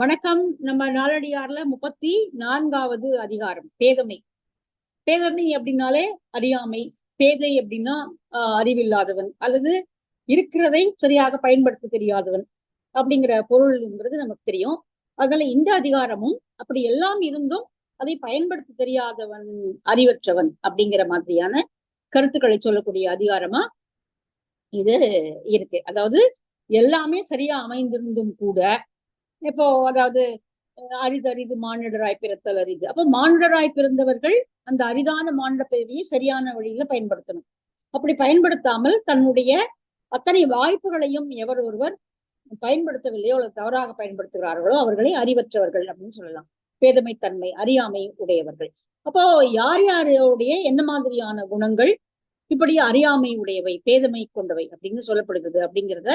வணக்கம். நம்ம நாலடியார்ல முப்பத்தி நான்காவது அதிகாரம் பேதமை. பேதமை அப்படின்னாலே அறியாமை. பேதை அப்படின்னா ஆஹ் அறிவில்லாதவன். அல்லது இருக்கிறதை சரியாக பயன்படுத்த தெரியாதவன் அப்படிங்கிற பொருள்ங்கிறது நமக்கு தெரியும். அதனால இந்த அதிகாரமும் அப்படி எல்லாம் இருந்தும் அதை பயன்படுத்த தெரியாதவன் அறிவற்றவன் அப்படிங்கிற மாதிரியான கருத்துக்களை சொல்லக்கூடிய அதிகாரமா இது இருக்கு. அதாவது எல்லாமே சரியா அமைந்திருந்தும் கூட இப்போ அதாவது அரிது அரிது மானிடராய் பிறத்தல் அரிது. அப்ப மானிடராய் பிறந்தவர்கள் அந்த அரிதான மானிட பிறவியை சரியான வழியில பயன்படுத்தணும். அப்படி பயன்படுத்தாமல் தன்னுடைய அத்தனை வாய்ப்புகளையும் எவர் ஒருவர் பயன்படுத்தவில்லையோ அல்லது தவறாக பயன்படுத்துகிறார்களோ அவர்களை அறிவற்றவர்கள் அப்படின்னு சொல்லலாம். பேதமை தன்மை அறியாமை உடையவர்கள். அப்போ யார் யாருடைய என்ன மாதிரியான குணங்கள்? இப்படி அறியாமை உடையவை பேதமை கொண்டவை அப்படின்னு சொல்லப்படுகிறது அப்படிங்கிறத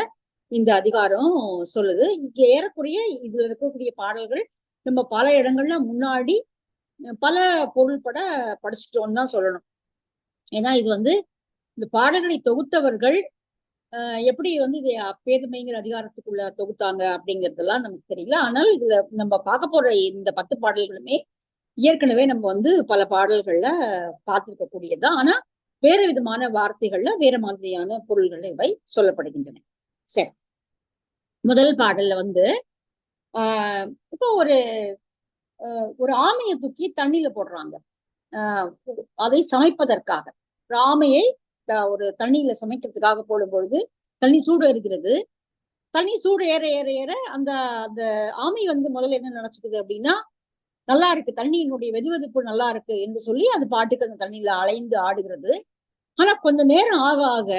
இந்த அதிகாரம் சொல்லுது. இங்க ஏறக்குறைய இதுல இருக்கக்கூடிய பாடல்கள் நம்ம பல இடங்கள்ல முன்னாடி பல பொருள்பட படிச்சுட்டோம்னு தான் சொல்லணும். ஏன்னா இது வந்து இந்த பாடல்களை தொகுத்தவர்கள் எப்படி வந்து இதை அப்பேதுமைங்கிற அதிகாரத்துக்குள்ள தொகுத்தாங்க அப்படிங்கறதெல்லாம் நமக்கு தெரியல. ஆனால் இதுல நம்ம பார்க்க போற இந்த பத்து பாடல்களுமே ஏற்கனவே நம்ம வந்து பல பாடல்கள்ல பார்த்திருக்க கூடியதுதான் ஆனா வேற விதமான வார்த்தைகள்ல வேற மாதிரியான பொருள்கள் இவை சொல்லப்படுகின்றன. சரி. முதல் பாடல்ல வந்து ஆஹ் இப்போ ஒரு ஒரு ஆமையை தூக்கி தண்ணியில போடுறாங்க. ஆஹ் அதை சமைப்பதற்காக. ஒரு ஆமையை ஒரு தண்ணியில சமைக்கிறதுக்காக போடும் பொழுது தண்ணி சூடு இருக்கிறது தண்ணி சூடு ஏற ஏற ஏற அந்த அந்த ஆமை வந்து முதல்ல என்ன நினைச்சுக்குது அப்படின்னா நல்லா இருக்கு தண்ணியினுடைய வெதுவெதுப்பு நல்லா இருக்கு என்று சொல்லி அது பாட்டுக்கு அந்த தண்ணியில அலைந்து ஆடுகிறது. ஆனா கொஞ்ச நேரம் ஆக ஆக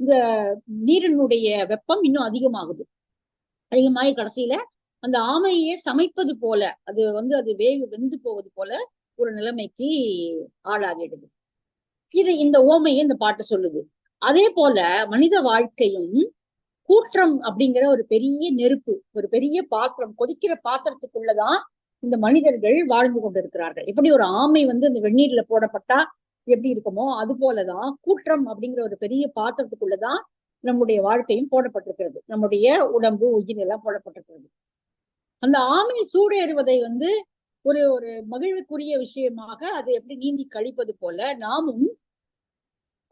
இந்த நீரினுடைய வெப்பம் இன்னும் அதிகமாகுது. அதிகமாகி கடைசியில அந்த ஆமையே சமைப்பது போல அது வந்து அது வேக வெந்து போவது போல ஒரு நிலைமைக்கு ஆளாகிடுது. இது இந்த ஓமையை இந்த பாட்டு சொல்லுது. அதே போல மனித வாழ்க்கையும் கூற்றம் அப்படிங்கிற ஒரு பெரிய நெருப்பு ஒரு பெரிய பாத்திரம் கொதிக்கிற பாத்திரத்துக்குள்ளதான் இந்த மனிதர்கள் வாழ்ந்து கொண்டிருக்கிறார்கள். எப்படி ஒரு ஆமை வந்து இந்த வெந்நீர்ல போடப்பட்டா எப்படி இருக்குமோ அது போலதான் கூற்றம் அப்படிங்கிற ஒரு பெரிய பாத்திரத்துக்குள்ளதான் நம்முடைய வாழ்க்கையும் போடப்பட்டிருக்கிறது. நம்முடைய உடம்பு உயிர் எல்லாம் போடப்பட்டிருக்கிறது. அந்த ஆமை சூடேறுவதை வந்து ஒரு ஒரு மகிழ்வுக்குரிய விஷயமாக அதை எப்படி நீந்தி கழிப்பது போல நாமும்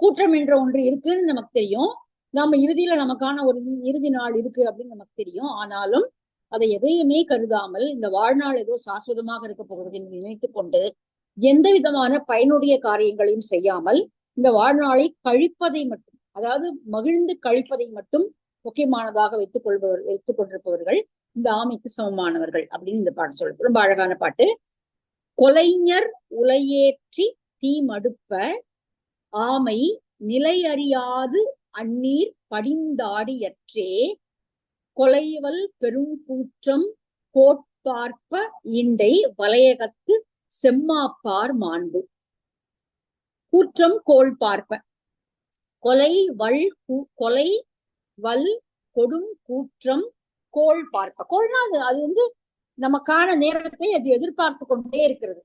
கூற்றம் என்ற ஒன்று இருக்குன்னு நமக்கு தெரியும். நாம இறுதியில நமக்கான ஒரு இறுதி நாள் இருக்கு அப்படின்னு நமக்கு தெரியும். ஆனாலும் அதை எதையுமே கருதாமல் இந்த வாழ்நாள் ஏதோ சாஸ்வதமாக இருக்க போகிறது என்று நினைத்து கொண்டு எந்த விதமான பயனுடைய காரியங்களையும் செய்யாமல் இந்த வாழ்நாளை கழிப்பதை மட்டும் அதாவது மகிழ்ந்து கழிப்பதை மட்டும் முக்கியமானதாக வைத்துக் கொள்பவர் வைத்துக் கொண்டிருப்பவர்கள் இந்த ஆமைக்கு சமமானவர்கள் அப்படின்னு இந்த பாட்டு சொல்லுது. ரொம்ப அழகான பாட்டு. கொலைஞர் உலையேற்றி தீ மடுப்ப ஆமை நிலையறியாது அந்நீர் படிந்தாடியற்றே கொலைவல் பெருங்கூற்றம் கோட்பார்ப்ப இண்டை வலையகத்து செம்மாப்பார் மாண்பு. கூற்றம் கோள் பார்ப்ப. கொலை வல் கொலை வல் கொடும் கூற்றம் கோள் பார்ப்ப. கோள்னா அது அது வந்து நமக்கான நேரத்தை அது எதிர்பார்த்து கொண்டே இருக்கிறது.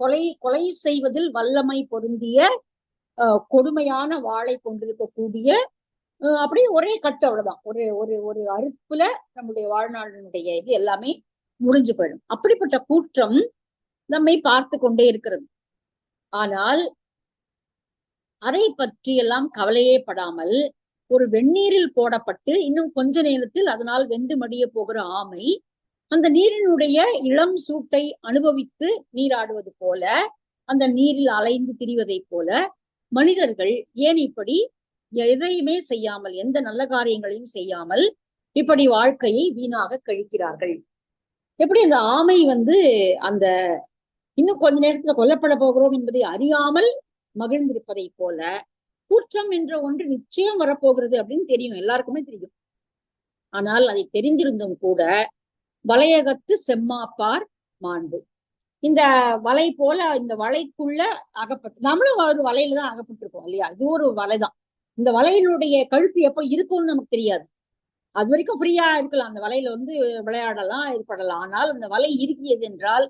கொலை கொலை செய்வதில் வல்லமை பொருந்திய கொடுமையான வாளை கொண்டிருக்கக்கூடிய அப்படி ஒரே கட்டு அவ்வளவுதான். ஒரு ஒரு ஒரு அறுப்புல நம்முடைய வாழ்நாளினுடைய இது எல்லாமே முடிஞ்சு போயிடும். அப்படிப்பட்ட கூற்றம் நம்மை பார்த்து கொண்டே இருக்கிறது. ஆனால் அதை பற்றியெல்லாம் கவலையே படாமல் ஒரு வெந்நீரில் போடப்பட்டு இன்னும் கொஞ்ச நேரத்தில் அதனால் வெந்து மடிய போகிற ஆமை அந்த நீரினுடைய இளம் சூட்டை அனுபவித்து நீராடுவது போல அந்த நீரில் அலைந்து திரிவதைப் போல மனிதர்கள் ஏன் இப்படி எதையுமே செய்யாமல் எந்த நல்ல காரியங்களையும் செய்யாமல் இப்படி வாழ்க்கையை வீணாக கழிக்கிறார்கள்? எப்படி அந்த ஆமை வந்து அந்த இன்னும் கொஞ்ச நேரத்துல கொல்லப்பட போகிறோம் என்பதை அறியாமல் மகிழ்ந்திருப்பதை போல கூற்றம் என்ற ஒன்று நிச்சயம் வரப்போகிறது அப்படின்னு தெரியும். எல்லாருக்குமே தெரியும். ஆனால் அதை தெரிந்திருந்தும் கூட வலையகத்து செம்மாப்பார் மாண்பு. இந்த வலை போல இந்த வலைக்குள்ள அகப்பட்டு நம்மளும் ஒரு வலையில தான் அகப்பட்டிருக்கோம் இல்லையா? இது ஒரு வலைதான். இந்த வலையினுடைய கழுத்து எப்போ இருக்கும்னு நமக்கு தெரியாது. அது வரைக்கும் ஃப்ரீயா இருக்கலாம். அந்த வலையில வந்து விளையாடலாம் ஏற்படலாம் ஆனால் அந்த வலை இருக்கியது என்றால்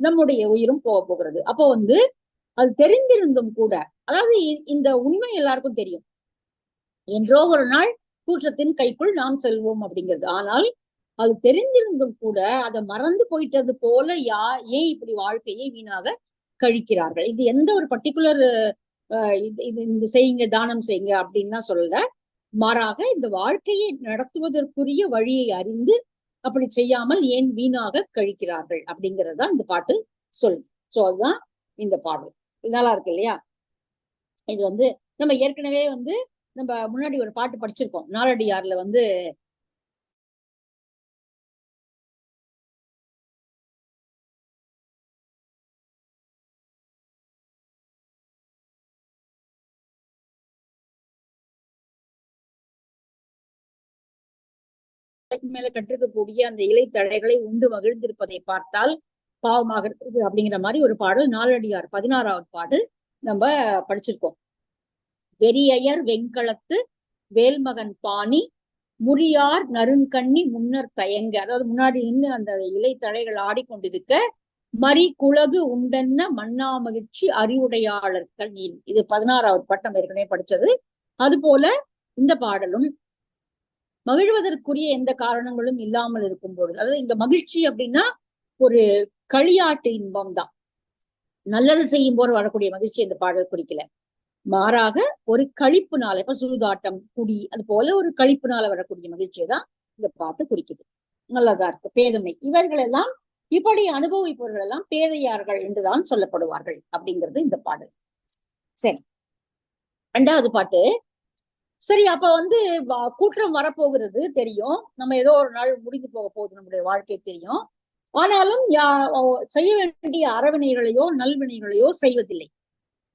நம்முடைய உயிரும் போக போகிறது. அப்போ வந்து அது தெரிந்திருந்தும் கூட அதாவது இந்த உண்மை எல்லாருக்கும் தெரியும். என்றோ ஒரு நாள் கூற்றத்தின் கைக்குள் நாம் செல்வோம் அப்படிங்கிறது. ஆனால் அது தெரிந்திருந்தும் கூட அதை மறந்து போயிட்டது போல யா ஏன் இப்படி வாழ்க்கையை வீணாக கழிக்கிறார்கள்? இது எந்த ஒரு பர்டிகுலர் இது இது இந்த செய்யுங்க தானம் செய்யுங்க அப்படின்லாம் சொல்லல. மாறாக இந்த வாழ்க்கையை நடத்துவதற்குரிய வழியை அறிந்து அப்படி செய்யாமல் ஏன் வீணாக கழிக்கிறார்கள் அப்படிங்கறதுதான் இந்த பாட்டு சொல் சோ அதுதான் இந்த பாடல். நல்லா இருக்கு இல்லையா? இது வந்து நம்ம ஏற்கனவே வந்து நம்ம முன்னாடி ஒரு பாட்டு படிச்சிருக்கோம். நாலடியார்ல வந்து மேல கட்டிருக்கக்கூடிய அந்த இலை தடைகளை உண்டு மகிழ்ந்திருப்பதை பார்த்தால் பாவமாக இருக்குது அப்படிங்கிற மாதிரி ஒரு பாடல் நாலடியார் பதினாறாவது பாடல் நம்ம படிச்சிருக்கோம். வெறியையர் வெண்கலத்து வேல்மகன் பாணி முறியார் நறுங்கண்ணி முன்னர் தயங்க. அதாவது முன்னாடி நின்று அந்த இலை தழைகள் ஆடிக்கொண்டிருக்க மறி குலகு உண்டென்ன மண்ணா மகிழ்ச்சி அறிவுடையாளர்கள் நீ இது பதினாறாவது பட்டம் ஏற்கனவே படிச்சது. அது போல இந்த பாடலும் மகிழ்வதற்குரிய எந்த காரணங்களும் இல்லாமல் இருக்கும் பொழுது அதாவது இந்த மகிழ்ச்சி அப்படின்னா ஒரு களியாட்டு இன்பம் தான் நல்லது செய்யும் போது வரக்கூடிய மகிழ்ச்சி இந்த பாடல் குறிக்கல. மாறாக ஒரு கழிப்புனால இப்ப சூதாட்டம் குடி அது போல ஒரு கழிப்புனால வரக்கூடிய மகிழ்ச்சியை தான் இந்த பாட்டு குறிக்குது. நல்லதா இருக்கு. பேதமை. இவர்கள் எல்லாம் இப்படி அனுபவிப்பவர்கள் எல்லாம் பேதையார்கள் என்றுதான் சொல்லப்படுவார்கள் அப்படிங்கிறது இந்த பாடல். சரி. ரெண்டாவது பாட்டு. சரி அப்ப வந்து கூற்றம் வரப்போகிறது தெரியும். நம்ம ஏதோ ஒரு நாள் முடிந்து போக போகுது நம்முடைய வாழ்க்கை தெரியும். ஆனாலும் செய்ய வேண்டிய அறவினைகளையோ நல்வினைகளையோ செய்வதில்லை.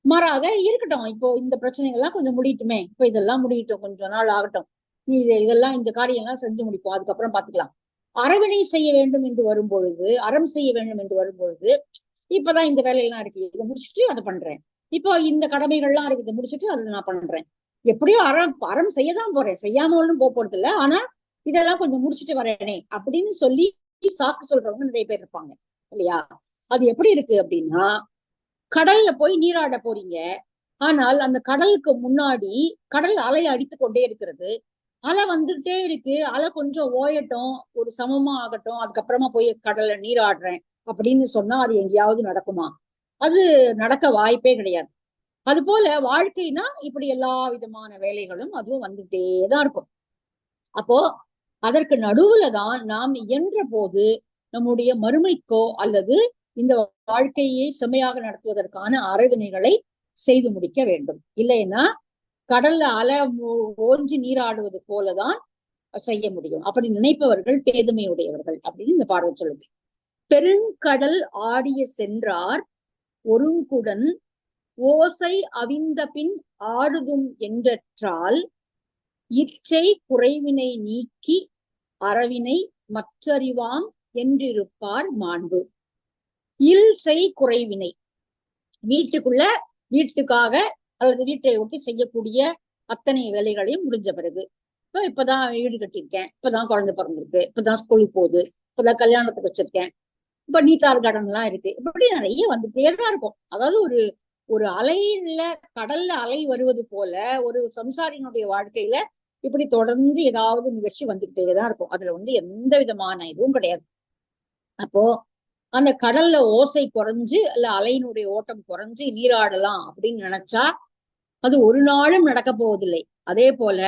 மாறாக இருக்கட்டும். இப்போ இந்த பிரச்சனைகள்லாம் கொஞ்சம் முடியட்டுமே. இப்போ இதெல்லாம் முடியட்டும். கொஞ்சம் நாள் ஆகட்டும். நீ இதெல்லாம் இந்த காரியம் எல்லாம் செஞ்சு முடிப்போம். அதுக்கப்புறம் பாத்துக்கலாம் அறவினை செய்ய வேண்டும் என்று வரும்பொழுது அறம் செய்ய வேண்டும் என்று வரும்பொழுது இப்பதான் இந்த வேலையெல்லாம் இருக்கு. இதை முடிச்சுட்டு அதை பண்றேன். இப்போ இந்த கடமைகள்லாம் இருக்கு. இதை முடிச்சுட்டு அதை நான் பண்றேன். எப்படியும் அறம் அறம் செய்யதான் போறேன். செய்யாம ஒன்றும் போக போறது இல்லை. ஆனா இதெல்லாம் கொஞ்சம் முடிச்சுட்டு வரேனே அப்படின்னு சொல்லி சாக்கு சொல்றவங்க நிறைய பேர் இருப்பாங்க. இல்லையா? அது எப்படி இருக்கு அப்படின்னா கடல்ல போய் நீராட போறீங்க. ஆனால் அந்த கடலுக்கு முன்னாடி கடல் அலையை அடித்து கொண்டே இருக்கிறது. அலை வந்துட்டே இருக்கு. அலை கொஞ்சம் ஓயட்டும். ஒரு சமமா ஆகட்டும். அதுக்கப்புறமா போய் கடல்ல நீராடுறேன் அப்படின்னு சொன்னா அது எங்கேயாவது நடக்குமா? அது நடக்க வாய்ப்பே கிடையாது. அது போல வாழ்க்கைனா இப்படி எல்லா விதமான வேலைகளும் அதுவும் வந்துட்டே தான் இருக்கும். அப்போ அதற்கு நடுவுல தான் நாம் இயன்ற போது நம்முடைய மறுமைக்கோ அல்லது இந்த வாழ்க்கையை செம்மையாக நடத்துவதற்கான அறவினைகளை செய்து முடிக்க வேண்டும். இல்லைன்னா கடல்ல அலை ஓஞ்சி நீராடுவது போலதான் செய்ய முடியும். அப்படி நினைப்பவர்கள் பேதுமையுடையவர்கள் அப்படின்னு இந்த பாடல் சொல்லுது. பெருங்கடல் ஆடிய சென்றார் ஒருங்குடன் ஓசை அவிந்த பின் ஆடுதும் என்றற்றால் இச்சை குறைவினை நீக்கி அறவினை மற்றறிவாம் என்றிருப்பார் மாண்பு. இல் செய் குறைவினை. வீட்டுக்குள்ள வீட்டுக்காக அல்லது வீட்டை ஒட்டி செய்யக்கூடிய அத்தனை வேலைகளையும் முடிஞ்ச பிறகு. இப்போ இப்பதான் வீடு கட்டியிருக்கேன். இப்பதான் குழந்தை பிறந்திருக்கு. இப்பதான் ஸ்கூலுக்கு போகுது. இப்பதான் கல்யாணத்துக்கு வச்சிருக்கேன். இப்ப நீத்தார் கார்டன் எல்லாம் இருக்கு. இப்படி நிறைய வந்துட்டே தான் இருக்கும். அதாவது ஒரு ஒரு அலையில கடல்ல அலை வருவது போல ஒரு சம்சாரியினுடைய வாழ்க்கையில இப்படி தொடர்ந்து ஏதாவது நிகழ்ச்சி வந்துகிட்டே தான் இருக்கும். அதுல வந்து எந்த விதமான இதுவும் கிடையாது. அப்போ அந்த கடல்ல ஓசை குறைஞ்சு அல்ல அலையினுடைய ஓட்டம் குறைஞ்சு நீராடலாம் அப்படின்னு நினைச்சா அது ஒரு நாளும் நடக்க போவதில்லை. அதே போல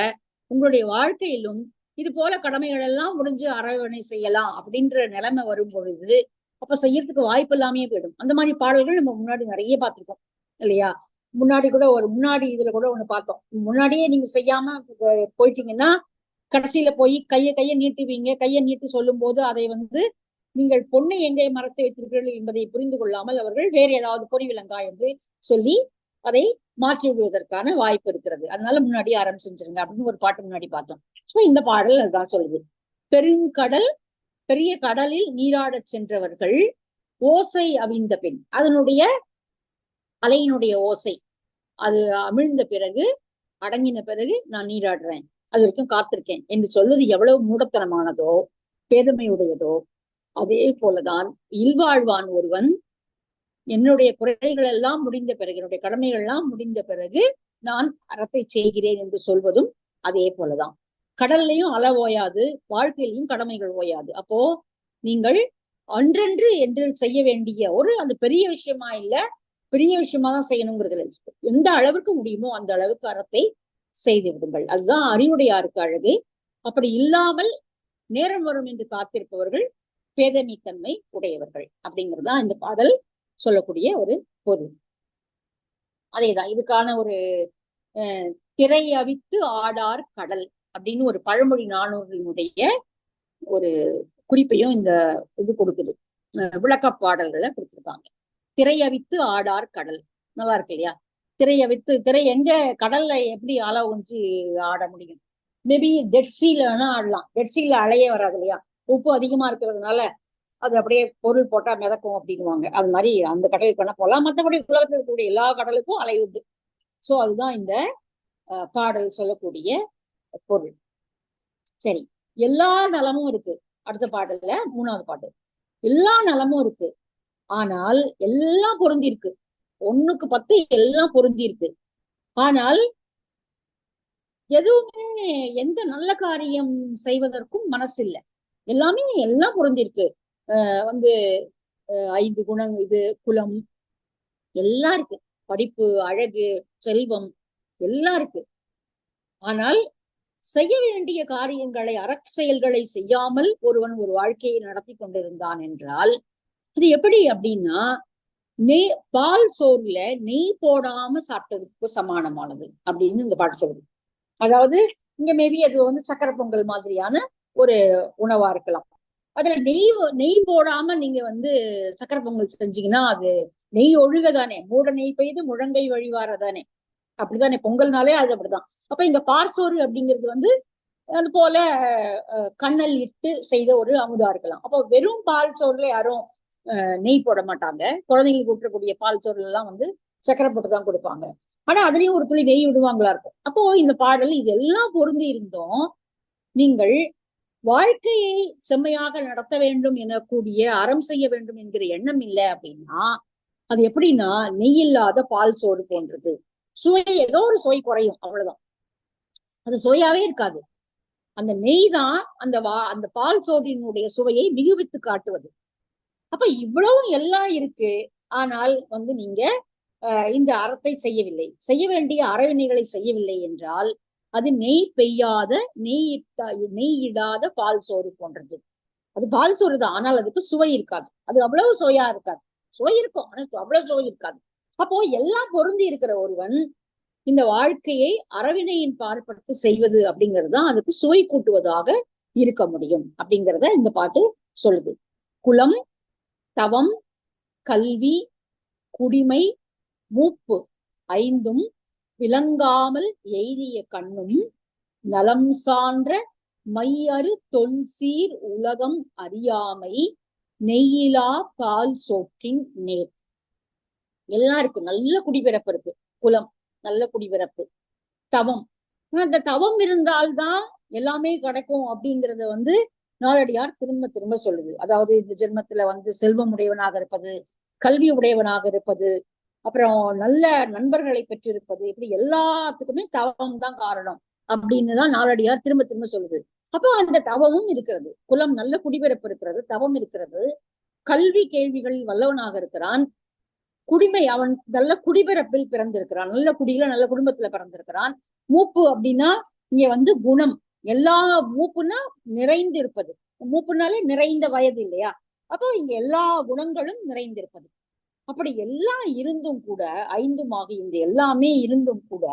உங்களுடைய வாழ்க்கையிலும் இது போல கடமைகள் எல்லாம் முடிஞ்சு அரவணை செய்யலாம் அப்படின்ற நிலைமை வரும் பொழுது அப்ப செய்யறதுக்கு வாய்ப்பு இல்லாமே போயிடும். அந்த மாதிரி பாடல்கள் நம்ம முன்னாடி நிறைய பார்த்திருக்கோம். இல்லையா? முன்னாடி கூட ஒரு முன்னாடி இதுல கூட ஒண்ணு பார்த்தோம். முன்னாடியே நீங்க செய்யாம போயிட்டீங்கன்னா கடைசியில போய் கையை கையை நீட்டுவீங்க. கையை நீட்டு சொல்லும் போது அதை வந்து நீங்கள் பொண்ணை எங்கே மறத்து வைத்திருக்கிறீர்கள் என்பதை புரிந்து கொள்ளாமல் அவர்கள் வேறு ஏதாவது பொறிவிலங்கா என்று சொல்லி அதை மாற்றி விடுவதற்கான வாய்ப்பு இருக்கிறது. அதனால முன்னாடி ஆரம்பிச்சிருங்க அப்படின்னு ஒரு பாட்டு முன்னாடி பார்த்தோம். ஸோ இந்த பாடல் அதுதான் சொல்லுது. பெருங்கடல் பெரிய கடலில் நீராடச் சென்றவர்கள் ஓசை அவிந்த பெண் அதனுடைய அலையினுடைய ஓசை. அது அமிழ்ந்த பிறகு அடங்கின பிறகு நான் நீராடுறேன். அது வரைக்கும் காத்திருக்கேன். என்று சொல்வது எவ்வளவு மூடத்தனமானதோ பேதமையுடையதோ. அதே போலதான் இல்வாழ்வான் ஒருவன் என்னுடைய குறைகள் எல்லாம் முடிந்த பிறகு என்னுடைய கடமைகள் எல்லாம் முடிந்த பிறகு நான் அறத்தை செய்கிறேன் என்று சொல்வதும் அதே போலதான். கடல்லையும் அலை ஓயாது வாழ்க்கையிலையும் கடமைகள் ஓயாது. அப்போ நீங்கள் அன்றன்று என்று செய்ய வேண்டிய ஒரு அந்த பெரிய விஷயமா இல்ல பெரிய விஷயமா தான் செய்யணுங்கிறது எந்த அளவுக்கு முடியுமோ அந்த அளவுக்கு அறத்தை செய்து விடுங்கள். அதுதான் அறிவுடையாருக்கு அழகு. அப்படி இல்லாமல் நேரம் வரும் என்று காத்திருப்பவர்கள் பேதமைத்தன்மை உடையவர்கள் அப்படிங்கறதுதான் இந்த பாடல் சொல்லக்கூடிய ஒரு பொருள். அதேதான் இதுக்கான ஒரு அஹ், திரை அவித்து ஆடார் கடல் அப்படின்னு ஒரு பழமொழி நானூறினுடைய ஒரு குறிப்பையும் இந்த இது கொடுக்குது. விளக்க பாடல்களை கொடுத்திருக்காங்க. திரையவித்து ஆடார் கடல். நல்லா இருக்கு இல்லையா? திரையவித்து திரை எங்க கடல்ல எப்படி அலை ஒன்று ஆட முடியும்? மேபி டெட்சில வேணா ஆடலாம். டெட்சில அலையே வராது இல்லையா? உப்பு அதிகமா இருக்கிறதுனால அது அப்படியே பொருள் போட்டா மிதக்கும் அப்படின்னுவாங்க. அது மாதிரி அந்த கடலுக்கு வேணா போகலாம் மற்றபடி உலகத்தில் இருக்கக்கூடிய எல்லா கடலுக்கும் அலை உண்டு. சோ அதுதான் இந்த பாடல் சொல்லக்கூடிய பொருள். சரி. எல்லா நலமும் இருக்கு. அடுத்த பாடல்ல மூணாவது பாட்டு எல்லா நலமும் இருக்கு. ஆனால் எல்லாம் பொருந்தி இருக்கு ஒண்ணுக்கு பத்து எல்லாம் பொருந்தி இருக்கு ஆனால் எதுவுமே எந்த நல்ல காரியம் செய்வதற்கும் மனசு இல்ல எல்லாமே எல்லாம் பொருந்திருக்கு அஹ் வந்து அஹ் ஐந்து குணம் இது குலம் எல்லாம் இருக்கு. படிப்பு அழகு செல்வம் எல்லாம் இருக்கு. ஆனால் செய்ய வேண்டிய காரியங்களை அறச்செயல்களை செய்யாமல் ஒருவன் ஒரு வாழ்க்கையை நடத்தி கொண்டிருந்தான் என்றால் அது எப்படி அப்படின்னா நெய் பால் சோறுல நெய் போடாம சாப்பிட்டதுக்கு சமானமானது அப்படின்னு இந்த பாட்டு சொல்லுது. அதாவது இங்க மேபி அது வந்து சக்கரை பொங்கல் மாதிரியான ஒரு உணவா இருக்கலாம். அதுல நெய் நெய் போடாம நீங்க வந்து சக்கரை பொங்கல் செஞ்சீங்கன்னா அது நெய் ஒழுக தானே மூட நெய் பெய்து முழங்கை வழிவார தானே அப்படிதானே? பொங்கல்னாலே அது அப்படிதான். அப்ப இந்த பார்சோறு அப்படிங்கிறது வந்து அது போல கண்ணல் இட்டு செய்த ஒரு அமுதா இருக்கலாம். அப்போ வெறும் பால் சோறுல யாரும் நெய் போட மாட்டாங்க. குழந்தைங்களுக்கு ஊற்றக்கூடிய பால் சோறுல எல்லாம் வந்து சக்கரை போட்டு தான் கொடுப்பாங்க. ஆனா அதுலயும் ஒரு துளி நெய் விடுவாங்களா இருக்கும். அப்போ இந்த பாடல் இதெல்லாம் பொருந்தி இருந்தும் நீங்கள் வாழ்க்கையை செம்மையாக நடத்த வேண்டும் எனக்கூடிய அறம் செய்ய வேண்டும் என்கிற எண்ணம் இல்லை அப்படின்னா அது எப்படின்னா நெய் இல்லாத பால் சோறு போன்றது. சுவை ஏதோ ஒரு சுவை குறையும் அவ்வளவுதான். அது சுவையாவே இருக்காது. அந்த நெய் தான் அந்த வா அந்த பால் சோற்றினுடைய சுவையை மிகுவித்து காட்டுவது. அப்ப இவ்வளவு எல்லாம் இருக்கு. ஆனால் வந்து நீங்க அஹ், இந்த அறத்தை செய்யவில்லை. செய்ய வேண்டிய அறவினைகளை செய்யவில்லை என்றால் அது நெய் பெய்யாத நெய் நெய் இடாத பால் சோறு போன்றது. அது பால் சோறு தான். ஆனால் அதுக்கு சுவை இருக்காது. அது அவ்வளவு சுவையா இருக்காது. சுவை இருக்கும். ஆனா அவ்வளவு சுவை இருக்காது. அப்போ எல்லாம் பொருந்தி இருக்கிற ஒருவன் இந்த வாழ்க்கையை அறவினையின் பார்ப்பட்டு செய்வது அப்படிங்கிறது தான் அதுக்கு சுவை கூட்டுவதாக இருக்க முடியும் அப்படிங்கிறத இந்த பாட்டு சொல்லுது. குலம் தவம் கல்வி குடிமை மூப்பு ஐந்தும் விளங்காமல் எய்திய கண்ணும் நலம் சான்ற மையறு தொன்சீர் உலகம் அறியாமை நெய்யிலா பால் சோற்றின் நேர். எல்லாம் இருக்கு. நல்ல குடிபிறப்பு இருக்கு. குலம் நல்ல குடிபிறப்பு. தவம். அந்த தவம் இருந்தால்தான் எல்லாமே கிடைக்கும் அப்படிங்கறத வந்து நாளடியார் திரும்ப திரும்ப சொல்லுது. அதாவது இந்த ஜென்மத்துல வந்து செல்வம் உடையவனாக இருப்பது கல்வி உடையவனாக இருப்பது அப்புறம் நல்ல நண்பர்களை பெற்றிருப்பது இப்படி எல்லாத்துக்குமே தவம் தான் காரணம் அப்படின்னு தான் நாளடியார் திரும்ப திரும்ப சொல்லுது. அப்போ அந்த தவமும் இருக்கிறது. குலம் நல்ல குடிபிறப்பு இருக்கிறது தவம் இருக்கிறது. கல்வி கேள்விகளில் வல்லவனாக இருக்கிறான். குடிமை அவன் நல்ல குடிபிறப்பில் பிறந்திருக்கிறான். நல்ல குடியில நல்ல குடும்பத்துல பிறந்திருக்கிறான். மூப்பு அப்படின்னா இங்க வந்து குணம். எல்லா மூப்புனா நிறைந்து இருப்பது மூப்புனாலே நிறைந்த வயது இல்லையா? அப்போ இங்க எல்லா குணங்களும் நிறைந்திருப்பது. அப்படி எல்லாம் இருந்தும் கூட ஐந்துமாக இந்த எல்லாமே இருந்தும் கூட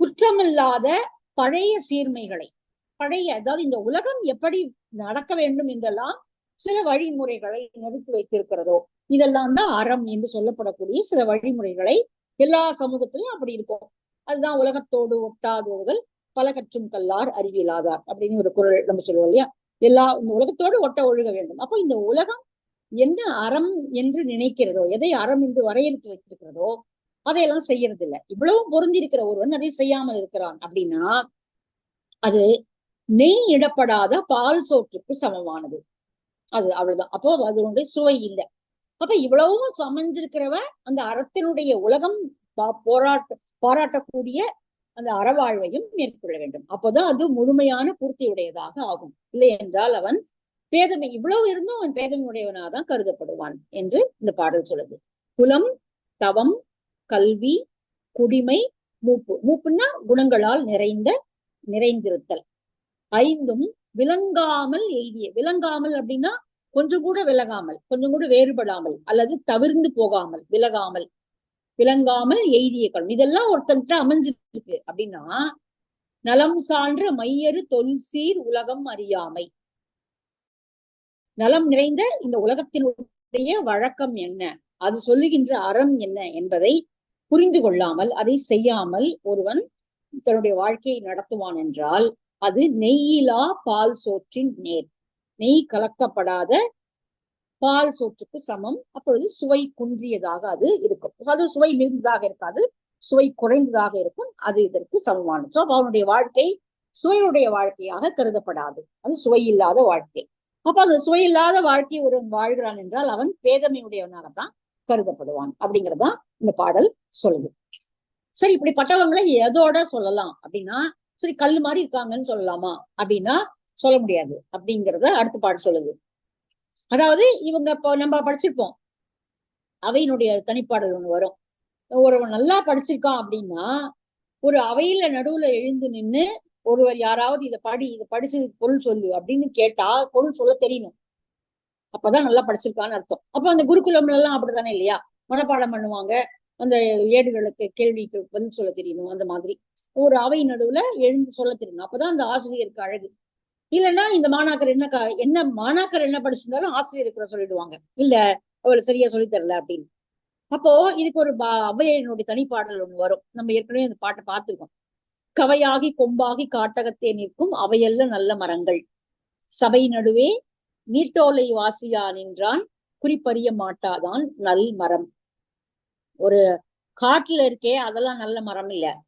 குற்றமில்லாத பழைய சீர்மைகளை பழைய அதாவது இந்த உலகம் எப்படி நடக்க வேண்டும் என்றெல்லாம் சில வழிமுறைகளை நிறுத்தி வைத்திருக்கிறதோ இதெல்லாம் தான் அறம் என்று சொல்லப்படக்கூடிய சில வழிமுறைகளை எல்லா சமூகத்திலும் அப்படி இருக்கும். அதுதான் உலகத்தோடு ஒட்டாதோதல் பல கற்றும் கல்லார் அறிவியலாதார் அப்படின்னு ஒரு குரல் நம்ம சொல்லுவோம் இல்லையா? எல்லா இந்த உலகத்தோடு ஒட்ட ஒழுக வேண்டும். அப்போ இந்த உலகம் என்ன அறம் என்று நினைக்கிறதோ எதை அறம் என்று வரையறுத்து வைத்திருக்கிறதோ அதையெல்லாம் செய்யறது இல்லை இவ்வளவு பொருந்திருக்கிற ஒருவன் அதை செய்யாமல் இருக்கிறான் அப்படின்னா அது நெய் இடப்படாத பால் சோற்றுக்கு சமமானது. அது அவ்வளவுதான். அப்போ அதனுடைய சுவை இல்லை. அப்ப இவ்வளவும் சமைஞ்சிருக்கிறவன் அந்த அறத்தினுடைய உலகம் பா- போராட்ட பாராட்டக்கூடிய அந்த அறவாழ்வையும் மேற்கொள்ள வேண்டும். அப்போதான் அது முழுமையான பூர்த்தியுடையதாக ஆகும். இல்லை என்றால் அவன் பேதமை இவ்வளவு இருந்தும் அவன் பேதமையுடையவனாக தான் கருதப்படுவான் என்று இந்த பாடல் சொல்லுது. குலம் தவம் கல்வி குடிமை மூப்பு. மூப்புன்னா குணங்களால் நிறைந்த நிறைந்திருத்தல். ஐந்தும் விளங்காமல் எய்திய விளங்காமல் அப்படின்னா கொஞ்சம் கூட விலகாமல் கொஞ்சம் கூட வேறுபடாமல் அல்லது தவிர்ந்து போகாமல் விலகாமல் விளங்காமல் எய்திய கல்வி இதெல்லாம் ஒருத்தன்கிட்ட அமைஞ்சிருக்கு அப்படின்னா நலம் சான்ற மையறு தொல்சீர் உலகம் அறியாமை. நலம் நிறைந்த இந்த உலகத்தினுடைய வழக்கம் என்ன? அது சொல்லுகின்ற அறம் என்ன என்பதை புரிந்து கொள்ளாமல் அதை செய்யாமல் ஒருவன் தன்னுடைய வாழ்க்கையை நடத்துவான் என்றால் அது நெய்யிலா பால் சோற்றின் நேர். நெய் கலக்கப்படாத பால் சோற்றுக்கு சமம். அப்பொழுது சுவை குன்றியதாக அது இருக்கும். அது சுவை மிகுந்ததாக இருக்காது. சுவை குறைந்ததாக இருக்கும். அது இதற்கு சமமானது. ஸோ அவனுடைய வாழ்க்கை சுவையுடைய வாழ்க்கையாக கருதப்படாது. அது சுவை இல்லாத வாழ்க்கை. அப்ப அந்த சுவை இல்லாத வாழ்க்கை ஒருவன் வாழ்கிறான் என்றால் அவன் பேதமையுடையவனாக தான் கருதப்படுவான் அப்படிங்கறதான் இந்த பாடல் சொல்லுது. சரி இப்படிப்பட்டவங்களை எதோட சொல்லலாம்? அப்படின்னா சரி கல் மாதிரி இருக்காங்கன்னு சொல்லலாமா? அப்படின்னா சொல்ல முடியாது. அப்படிங்கிறத அடுத்த பாடல் சொல்லுது. அதாவது இவங்க இப்போ நம்ம படிச்சிருப்போம். அவையினுடைய தனிப்பாடல் ஒண்ணு வரும். ஒருவன் நல்லா படிச்சிருக்கான் அப்படின்னா ஒரு அவையில நடுவுல எழுந்து நின்னு ஒருவர் யாராவது இதை படி இதை படிச்சு பொருள் சொல்லு அப்படின்னு கேட்டா பொருள் சொல்ல தெரியணும். அப்பதான் நல்லா படிச்சிருக்கான்னு அர்த்தம். அப்ப அந்த குருகுலம்ல எல்லாம் அப்படித்தானே இல்லையா? மனப்பாடம் பண்ணுவாங்க. அந்த ஏடுகளுக்கு கேள்விக்கு பதில் சொல்ல தெரியணும் அந்த மாதிரி. ஒரு அவை நடுவுல எழுந்து சொல்ல தெரியணும். அப்பதான் அந்த ஆசிரியருக்கு அழகு. இல்லைன்னா இந்த மாணாக்கர் என்ன என்ன மாணாக்கர் என்ன படிச்சிருந்தாலும் ஆசிரியர் இருக்கிற சொல்லிடுவாங்க. இல்ல அவள் சரியா சொல்லி தரல அப்படின்னு. அப்போ இதுக்கு ஒரு பா- தனிப்பாடல் ஒண்ணு வரும். நம்ம ஏற்கனவே அந்த பாட்டை பார்த்திருக்கோம். கவையாகி கொம்பாகி காட்டகத்தே நிற்கும் அவையல்ல நல்ல மரங்கள். சபை நடுவே நீட்டோலை வாசியா நின்றான் குறிப்பறிய மாட்டாதான் நல் மரம். ஒரு காட்டுல இருக்கே அதெல்லாம் நல்ல மரம் இல்ல.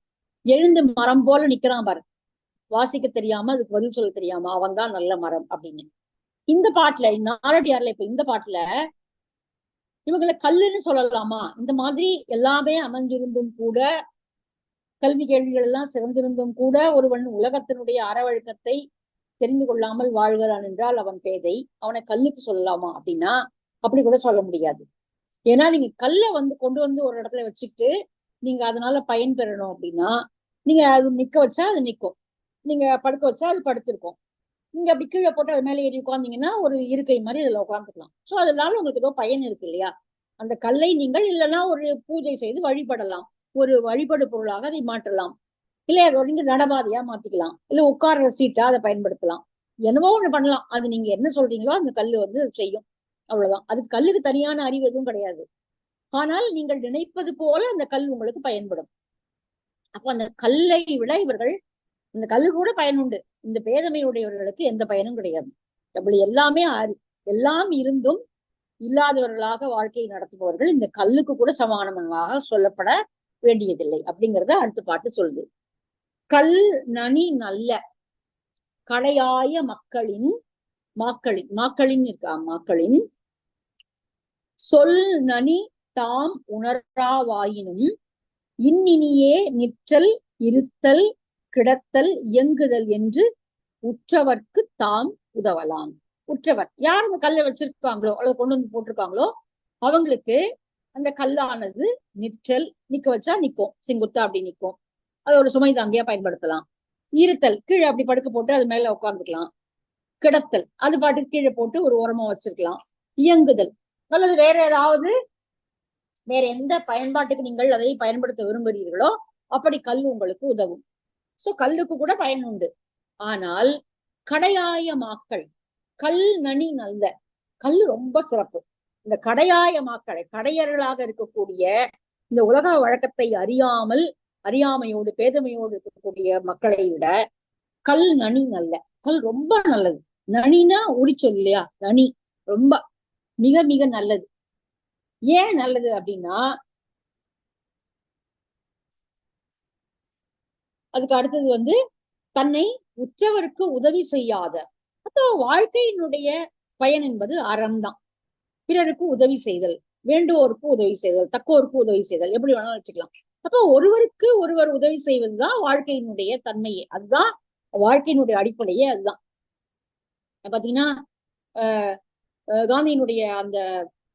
எழுந்து மரம் போல நிக்கிறான் பாரு. வாசிக்க தெரியாம அதுக்கு பதில் சொல்ல தெரியாம அவன் தான் நல்ல மரம் அப்படின்னு. இந்த பாட்டுல நாரடியார்ல இப்ப இந்த பாட்டுல இவங்களை கல்லுன்னு சொல்லலாமா? இந்த மாதிரி எல்லாமே அமைஞ்சிருந்தும் கூட கல்வி கேள்விகள் எல்லாம் சிறந்திருந்தும் கூட ஒருவன் உலகத்தினுடைய அறவழக்கத்தை தெரிந்து கொள்ளாமல் வாழ்கிறான் என்றால் அவன் பேதை. அவனை கல்லுக்கு சொல்லலாமா அப்படின்னா அப்படி கூட சொல்ல முடியாது. ஏன்னா நீங்க கல்லை வந்து கொண்டு வந்து ஒரு இடத்துல வச்சுக்கிட்டு நீங்க அதனால பயன் பெறணும் அப்படின்னா நீங்க அது நிக்க வச்சா அது நிக்கும். நீங்க படுக்க வச்சா அது படுத்திருக்கும். நீங்க அப்படி கீழே போட்டு அது மேலே ஏறி உட்காந்தீங்கன்னா ஒரு இருக்கை மாதிரி அதுல உட்காந்துக்கலாம் சோ அதனால உங்களுக்கு ஏதோ பயன் இருக்கு இல்லையா? அந்த கல்லை நீங்கள் இல்லைன்னா ஒரு பூஜை செய்து வழிபடலாம். ஒரு வழிபடு பொருளாக அதை மாற்றலாம். இல்லை அதை வந்து நடபாதையா மாத்திக்கலாம். இல்ல உட்கார்ற சீட்டா அதை பயன்படுத்தலாம். என்னவோ ஒண்ணு பண்ணலாம். அது நீங்க என்ன சொல்றீங்களோ அந்த கல்லு வந்து செய்யும். அவ்வளவுதான். அதுக்கு கல்லுக்கு தனியான அறிவு எதுவும் கிடையாது. ஆனால் நீங்கள் நினைப்பது போல அந்த கல் உங்களுக்கு பயன்படும். அப்போ அந்த கல்லை விட இவர்கள் இந்த கல்லு கூட பயனுண்டு இந்த பேதமையுடையவர்களுக்கு எந்த பயனும் கிடையாது. அப்படி எல்லாமே எல்லாம் இருந்தும் இல்லாதவர்களாக வாழ்க்கையை நடத்துபவர்கள் இந்த கல்லுக்கு கூட சமானமாக சொல்லப்பட வேண்டியதில்லை அப்படிங்கிறத அடுத்த பாட்டு சொல்லுது. கல் நனி நல்ல கடையாய மக்களின் மாக்களின் மாக்களின் இருக்கா மாக்களின். சொல் நனி தாம் உணராவாயினும் இன்னினியே நிற்றல் இருத்தல் கிடத்தல் இயங்குதல் என்று உற்றவர்க்கு தாம் உதவலாம். உற்றவர் யார் அந்த கல்லை வச்சிருக்காங்களோ அல்லது கொண்டு வந்து போட்டிருக்காங்களோ அவங்களுக்கு அந்த கல்லானது நிற்றல் நிக்க வச்சா நிக்கும் செங்குத்தா அப்படி நிக்கும். அதோட சுமை தாங்கியா பயன்படுத்தலாம். இருத்தல் கீழே அப்படி படுக்க போட்டு அது மேல உட்கார்ந்துக்கலாம். கிடத்தல் அது பாட்டுக்கு கீழே போட்டு ஒரு ஓரமா வச்சிருக்கலாம். இயங்குதல் அல்லது வேற ஏதாவது வேற எந்த பயன்பாட்டுக்கு நீங்கள் அதை பயன்படுத்த விரும்புகிறீர்களோ அப்படி கல் உங்களுக்கு உதவும். சோ கல்லுக்கு கூட பயன் உண்டு. ஆனால் கடையாய மாக்கள் கல் நனி நல்ல கல் ரொம்ப சிறப்பு. இந்த கடையாய மாக்களை கடையர்களாக இருக்கக்கூடிய இந்த உலக வழக்கத்தை அறியாமல் அறியாமையோடு பேதமையோடு இருக்கக்கூடிய மக்களை விட கல் நனி நல்ல கல் ரொம்ப நல்லது. நனினா உரிச்சொல் இல்லையா? நனி ரொம்ப மிக மிக நல்லது. ஏன் நல்லது அப்படின்னா அதுக்கு அடுத்தது வந்து தன்னை உற்றவருக்கு உதவி செய்யாத. அப்போ வாழ்க்கையினுடைய பயன் என்பது அறம்தான். பிறருக்கு உதவி செய்தல் வேண்டுவோருக்கு உதவி செய்தல் தக்கோருக்கு உதவி செய்தல் எப்படி வேணாலும் வச்சுக்கலாம். அப்ப ஒருவருக்கு ஒருவர் உதவி செய்வதுதான் வாழ்க்கையினுடைய தன்மையே. அதுதான் வாழ்க்கையினுடைய அடிப்படையே அதுதான். பாத்தீங்கன்னா அஹ் அஹ் காந்தியினுடைய அந்த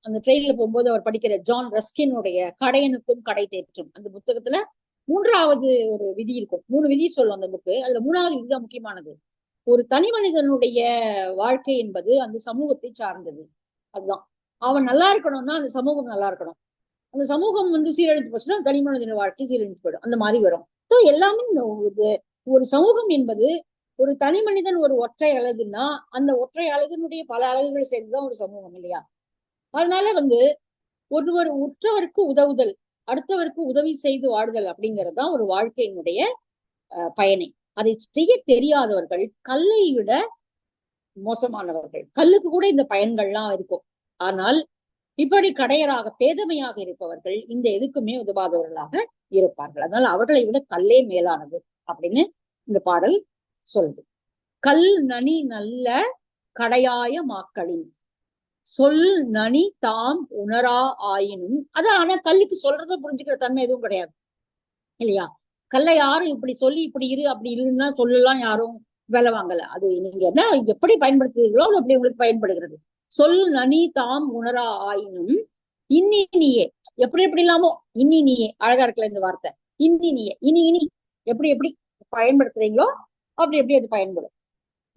அந்த ட்ரெயின்ல போகும்போது அவர் படிக்கிற ஜான் ரஸ்கினுடைய கடையனுக்கும் கடை தேற்றும். அந்த புத்தகத்துல மூன்றாவது ஒரு விதி இருக்கும். மூணு விதி சொல்லும் அந்த புக்கு அதுல மூணாவது விதிதான் முக்கியமானது. ஒரு தனி மனிதனுடைய வாழ்க்கை என்பது அந்த சமூகத்தை சார்ந்தது. அதுதான். அவன் நல்லா இருக்கணும்னா அந்த சமூகம் நல்லா இருக்கணும். அந்த சமூகம் வந்து சீரழிந்து போச்சுன்னா தனி மனிதன வாழ்க்கை சீரழிந்து போயிடும். அந்த மாதிரி வரும். ஸோ எல்லாமே ஒரு- ஒரு சமூகம் என்பது ஒரு தனி மனிதன் ஒரு ஒற்றை அழகுன்னா அந்த ஒற்றை அழகினுடைய பல அழகுகள் சேர்ந்துதான் ஒரு சமூகம் இல்லையா? அதனால வந்து ஒருவர் உற்றவருக்கு உதவுதல் அடுத்தவருக்கு உதவி செய்து வாடுதல் அப்படிங்கிறது தான் ஒரு வாழ்க்கையினுடைய அஹ், பயனை. அதை செய்ய தெரியாதவர்கள் கல்லை விட மோசமானவர்கள். கல்லுக்கு கூட இந்த பயன்கள்லாம் இருக்கும். ஆனால் இப்படி கடையராக பேதமையாக இருப்பவர்கள் இந்த எதுக்குமே உதவாதவர்களாக இருப்பார்கள். அதனால அவர்களை விட கல்லே மேலானது அப்படின்னு இந்த பாடல் சொல்லுது. கல் நனி நல்ல கடையாய மாக்களின். சொல் நனி தாம் உணரா ஆயினும். அதான் ஆனா கல்லுக்கு சொல்றத புரிஞ்சுக்கிற தன்மை எதுவும் கிடையாது. இல்லையா? கல்லை யாரும் இப்படி சொல்லி இப்படி இரு அப்படி இருன்னா சொல்லலாம் யாரும் வேலை வாங்கல. அது நீங்க என்ன எப்படி பயன்படுத்துறீங்களோ அது அப்படி உங்களுக்கு பயன்படுகிறது. சொல் நனி தாம் உணரா ஆயினும் இன்னி நீயே. எப்படி எப்படி இல்லாமோ இன்னி நீயே. அழகா இருக்கல இந்த வார்த்தை. இன்னி நீயே. இனி இனி. எப்படி எப்படி பயன்படுத்துறீங்களோ அப்படி எப்படி அது பயன்படும்.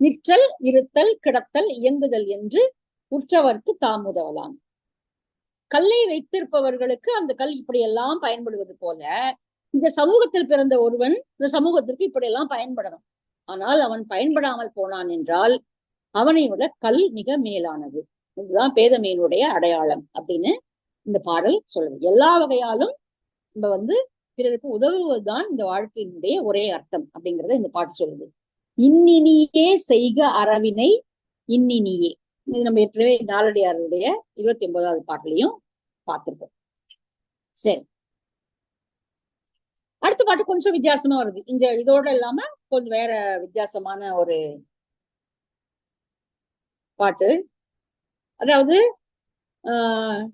நிற்றல் இருத்தல் கிடத்தல் இயங்குதல் என்று உற்றவர்க்கு தாம் உதவலாம் கல்லை வைத்திருப்பவர்களுக்கு அந்த கல் இப்படி எல்லாம் பயன்படுவது போல இந்த சமூகத்தில் பிறந்த ஒருவன் இந்த சமூகத்திற்கு இப்படி எல்லாம் பயன்படணும். ஆனால் அவன் பயன்படாமல் போனான் என்றால் அவனை விட கல் மிக மேலானது. இதுதான் பேதமையினுடைய அடையாளம் அப்படின்னு இந்த பாடல் சொல்லுது. எல்லா வகையாலும் நம்ம வந்து பிறருக்கு உதவுவதுதான் இந்த வாழ்க்கையினுடைய ஒரே அர்த்தம் அப்படிங்கறத இந்த பாட்டு சொல்லுது. இன்னினியே செய்க அறவினை இன்னினியே. இது நம்ம ஏற்கனவே நாலடியாருடைய இருபத்தி ஒன்பதாவது பாட்டுலையும் பார்த்திருக்கோம் சரி. அடுத்த பாட்டு கொஞ்சம் வித்தியாசமா வருது. இந்த இதோட இல்லாம கொஞ்சம் வேற வித்தியாசமான ஒரு பாட்டு. அதாவது ஆஹ்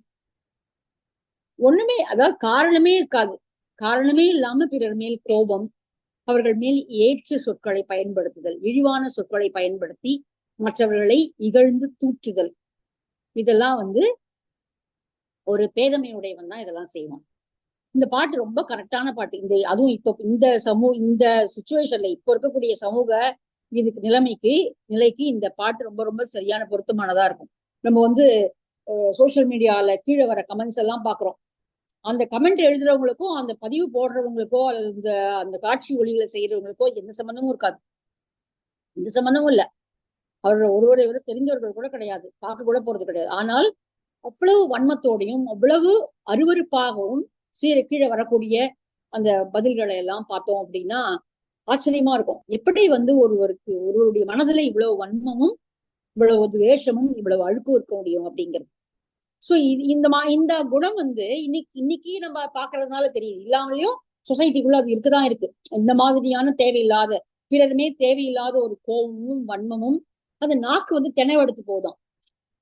ஒண்ணுமே அதாவது காரணமே இருக்காது. காரணமே இல்லாம பிறர் மேல் கோபம் அவர்கள் மேல் ஏற்று சொற்களை பயன்படுத்துதல் இழிவான சொற்களை பயன்படுத்தி மற்றவர்களை இகழ்ந்து தூற்றுதல். இதெல்லாம் வந்து ஒரு பேதமையுடையவன் தான் இதெல்லாம் செய்வான். இந்த பாட்டு ரொம்ப கரெக்டான பாட்டு. இந்த அதுவும் இப்போ இந்த சமூக இந்த சுச்சுவேஷன்ல இப்போ இருக்கக்கூடிய சமூக இதுக்கு நிலைமைக்கு நிலைக்கு இந்த பாட்டு ரொம்ப ரொம்ப சரியான பொருத்தமானதா இருக்கும். நம்ம வந்து சோசியல் மீடியால கீழே வர கமெண்ட்ஸ் எல்லாம் பாக்குறோம். அந்த கமெண்ட் எழுதுறவங்களுக்கும் அந்த பதிவு போடுறவங்களுக்கோ அல்லது இந்த அந்த காட்சி ஒளிகளை செய்யறவங்களுக்கோ எந்த சம்பந்தமும் இருக்காது. எந்த சம்பந்தமும் இல்ல. அவர்கள் ஒருவரை விட தெரிஞ்சவர்கள் கூட கிடையாது. பார்க்க கூட போறது கிடையாது. ஆனால் அவ்வளவு வன்மத்தோடையும் அவ்வளவு அருவருப்பாகவும் சீர கீழே வரக்கூடிய அந்த பதில்களை எல்லாம் பார்த்தோம் அப்படின்னா ஆச்சரியமா இருக்கும். எப்படி வந்து ஒருவருக்கு ஒருவருடைய மனதுல இவ்வளவு வன்மமும் இவ்வளவு துவேஷமும் இவ்வளவு அழுக்கும் இருக்க முடியும் அப்படிங்கிறது. சோ இது இந்த மா இந்த குணம் வந்து இன்னைக்கு இன்னைக்கு நம்ம பாக்குறதுனால தெரியுது. இல்லாமலையும் சொசைட்டிக்குள்ள அது இருக்குதான் இருக்கு. இந்த மாதிரியான தேவையில்லாத பிறருமே தேவையில்லாத ஒரு கோபமும் வன்மமும் அந்த நாக்கு வந்து தினவெடுத்து போதும்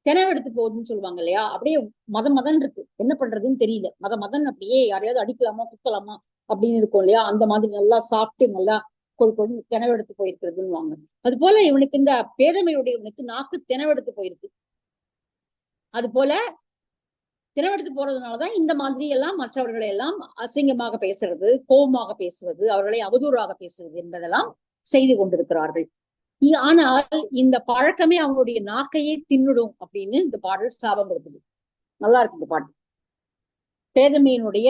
தினவெடுத்து போகுதுன்னு சொல்லுவாங்க இல்லையா? அப்படியே மத மதன் இருக்கு. என்ன பண்றதுன்னு தெரியல. மத மதன் அப்படியே யாரையாவது அடிக்கலாமா குத்தலாமா அப்படின்னு இருக்கும் இல்லையா? அந்த மாதிரி நல்லா சாப்பிட்டு நல்லா கொழு கொழு தினவெடுத்து போயிருக்கிறதுன்னு வாங்க அது போல இவனுக்கு இந்த பேதமையுடைய இவனுக்கு நாக்கு தினவெடுத்து போயிருக்கு. அது போல தினவெடுத்து போறதுனாலதான் இந்த மாதிரி எல்லாம் மற்றவர்களை எல்லாம் அசிங்கமாக பேசுறது கோபமாக பேசுவது அவர்களை அவதூறாக பேசுவது என்பதெல்லாம் செய்து கொண்டிருக்கிறார்கள். ஆனால் இந்த பழக்கமே அவங்களுடைய நாக்கையே தின்னுடும் அப்படின்னு இந்த பாடல் சாபம் இருக்குது நல்லா இருக்கு இந்த பாட்டு. பேதமையினுடைய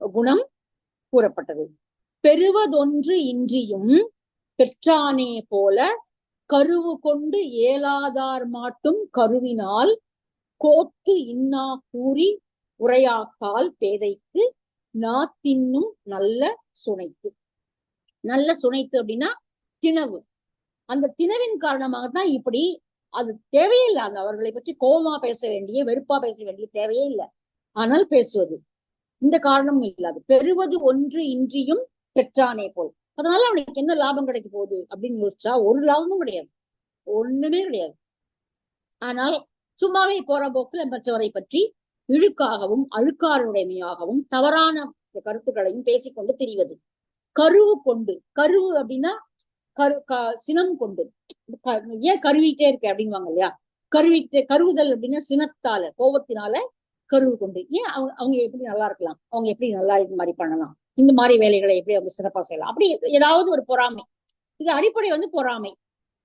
குணம் கூறப்பட்டது. பெறுவதொன்று இன்றியும் பெற்றானே போல கருவு கொண்டு ஏலாதார் மாட்டும் கருவினால் கோத்து இன்னா கூறி உரையாக்கால் பேதைக்கு நாத்தின்னும் நல்ல சுனைத்து. நல்ல சுனைத்து அப்படின்னா திணவு. அந்த திணவின் காரணமாகத்தான் இப்படி அது தேவையில்லை அந்த அவர்களை பற்றி கோபமா பேச வேண்டிய வெறுப்பா பேச வேண்டிய தேவையே இல்லை. ஆனால் பேசுவது. இந்த காரணமும் இல்லாது. பெறுவது ஒன்று இன்றியும் பெற்றானே போல். அதனால அவனுக்கு என்ன லாபம் கிடைக்க போகுது அப்படின்னு யோசிச்சா ஒரு லாபமும் கிடையாது. ஒண்ணுமே கிடையாது. ஆனால் சும்மாவே போற போக்குல மற்றவரை பற்றி இழுக்காகவும் அழுக்காருடைமையாகவும் தவறான கருத்துக்களையும் பேசிக்கொண்டு திரிவது. கருவு கொண்டு. கருவு அப்படின்னா சினம் கொண்டு. க- ஏன் கருவிட்டே இருக்க அப்படிங்குவாங்க இல்லையா? கருவிட்டு கருவுதல் அப்படின்னா சினத்தால கோபத்தினால கருவு கொண்டு. ஏன் அவங்க அவங்க எப்படி நல்லா இருக்கலாம்? அவங்க எப்படி நல்லா இது மாதிரி பண்ணலாம்? இந்த மாதிரி வேலைகளை எப்படி அவங்க சிறப்பா செய்யலாம்? அப்படி ஏதாவது ஒரு பொறாமை. இது அடிப்படை வந்து பொறாமை.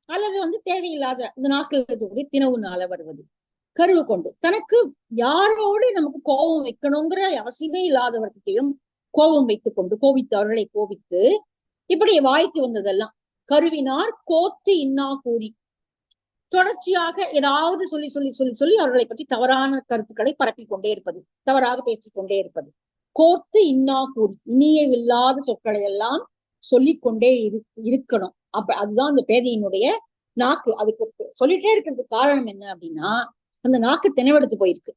அல்லது வந்து தேவையில்லாத இந்த நாட்கள் இருக்கக்கூடிய தினவுனால வருவது. கருவு கொண்டு. தனக்கு யாரோடு நமக்கு கோபம் வைக்கணுங்கிற அவசியமே இல்லாதவர்கிட்டையும் கோபம் வைத்துக் கொண்டு கோபித்து அவர்களை கோபித்து இப்படி வாய்க்கு வந்ததெல்லாம். கருவினார் கோத்து இன்னா கூறி. தொடர்ச்சியாக ஏதாவது சொல்லி சொல்லி சொல்லி சொல்லி அவர்களை பற்றி தவறான கருத்துக்களை பரப்பிக் கொண்டே இருப்பது தவறாக பேசிக் கொண்டே இருப்பது. கோர்த்து இன்னா கூறி இனியவில்லாத சொற்களை எல்லாம் சொல்லிக் கொண்டே இரு இருக்கணும். அப்ப அதுதான் அந்த பேதையினுடைய நாக்கு. அதுக்கு சொல்லிட்டே இருக்கிறதுக்கு காரணம் என்ன அப்படின்னா அந்த நாக்கு தினவெடுத்து போயிருக்கு.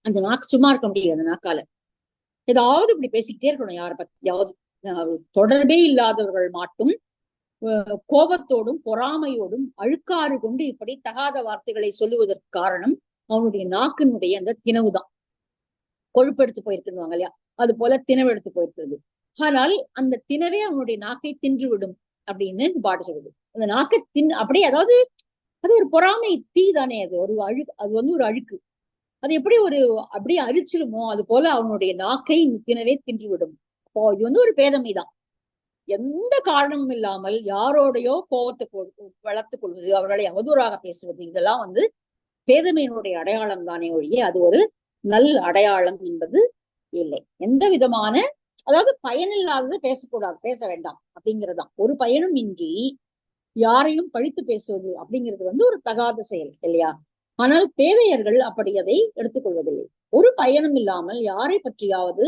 அந்த நாக்கு சும்மா இருக்க முடியாது அந்த நாக்கால. ஏதாவது இப்படி பேசிக்கிட்டே இருக்கணும் யாரை பத்தியாவது அஹ் தொடர்பே இல்லாதவர்கள் மட்டும் கோபத்தோடும் பொறாமையோடும் அழுக்காறு கொண்டு இப்படி தகாத வார்த்தைகளை சொல்லுவதற்கு காரணம் அவனுடைய நாக்கினுடைய அந்த தினவுதான் கொழுப்பெடுத்து போயிருக்குவாங்க இல்லையா? அது போல தினவெடுத்து போயிருக்கிறது. ஆனால் அந்த தினவே அவனுடைய நாக்கை தின்று விடும் அப்படின்னு பாட்டு சொல்லுது. அந்த நாக்கை தின் அப்படியே அதாவது அது ஒரு பொறாமை தீ தானே அது. ஒரு அழு அது வந்து ஒரு அழுக்கு. அது எப்படி ஒரு அப்படியே அரிச்சிருமோ அது போல அவனுடைய நாக்கை தினவே தின்று விடும் அப்போ இது வந்து ஒரு பேதமை தான் எந்த காரணமும் இல்லாமல் யாரோடையோ கோபத்தை வளர்த்துக் கொள்வது அவர்களை அவதூறாக பேசுவது இதெல்லாம் வந்து பேதமையினுடைய அடையாளம் தானே ஒழிய அது ஒரு நல் அடையாளம் என்பது இல்லை. எந்த விதமான அதாவது பயனில்லாதது பேசக்கூடாது பேச வேண்டாம் அப்படிங்கறதுதான். ஒரு பயனும் இன்றி யாரையும் பழித்து பேசுவது அப்படிங்கிறது வந்து ஒரு தகாத செயல் இல்லையா? ஆனால் பேதையர்கள் அப்படி அதை எடுத்துக்கொள்வதில்லை ஒரு பயனும் இல்லாமல் யாரை பற்றியாவது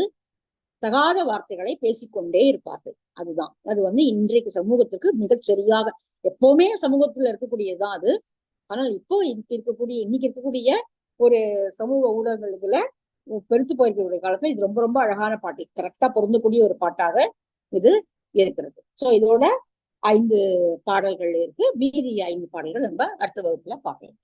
தகாத வார்த்தைகளை பேசிக்கொண்டே இருப்பார்கள். அதுதான். அது வந்து இன்றைக்கு சமூகத்திற்கு மிகச் சரியாக எப்பவுமே சமூகத்துல இருக்கக்கூடியதுதான் அது. ஆனால் இப்போ இன்னைக்கு இருக்கக்கூடிய இன்னைக்கு இருக்கக்கூடிய ஒரு சமூக ஊடகங்களுக்குள்ள பெருத்து போயிருக்கக்கூடிய காலத்துல இது ரொம்ப ரொம்ப அழகான பாட்டு. கரெக்டா பொருந்தக்கூடிய ஒரு பாட்டாக இது இருக்கிறது. சோ இதோட ஐந்து பாடல்கள் இருக்கு. மீதி ஐந்து பாடல்கள் நம்ம அடுத்த வகுப்புல பார்க்கலாம்.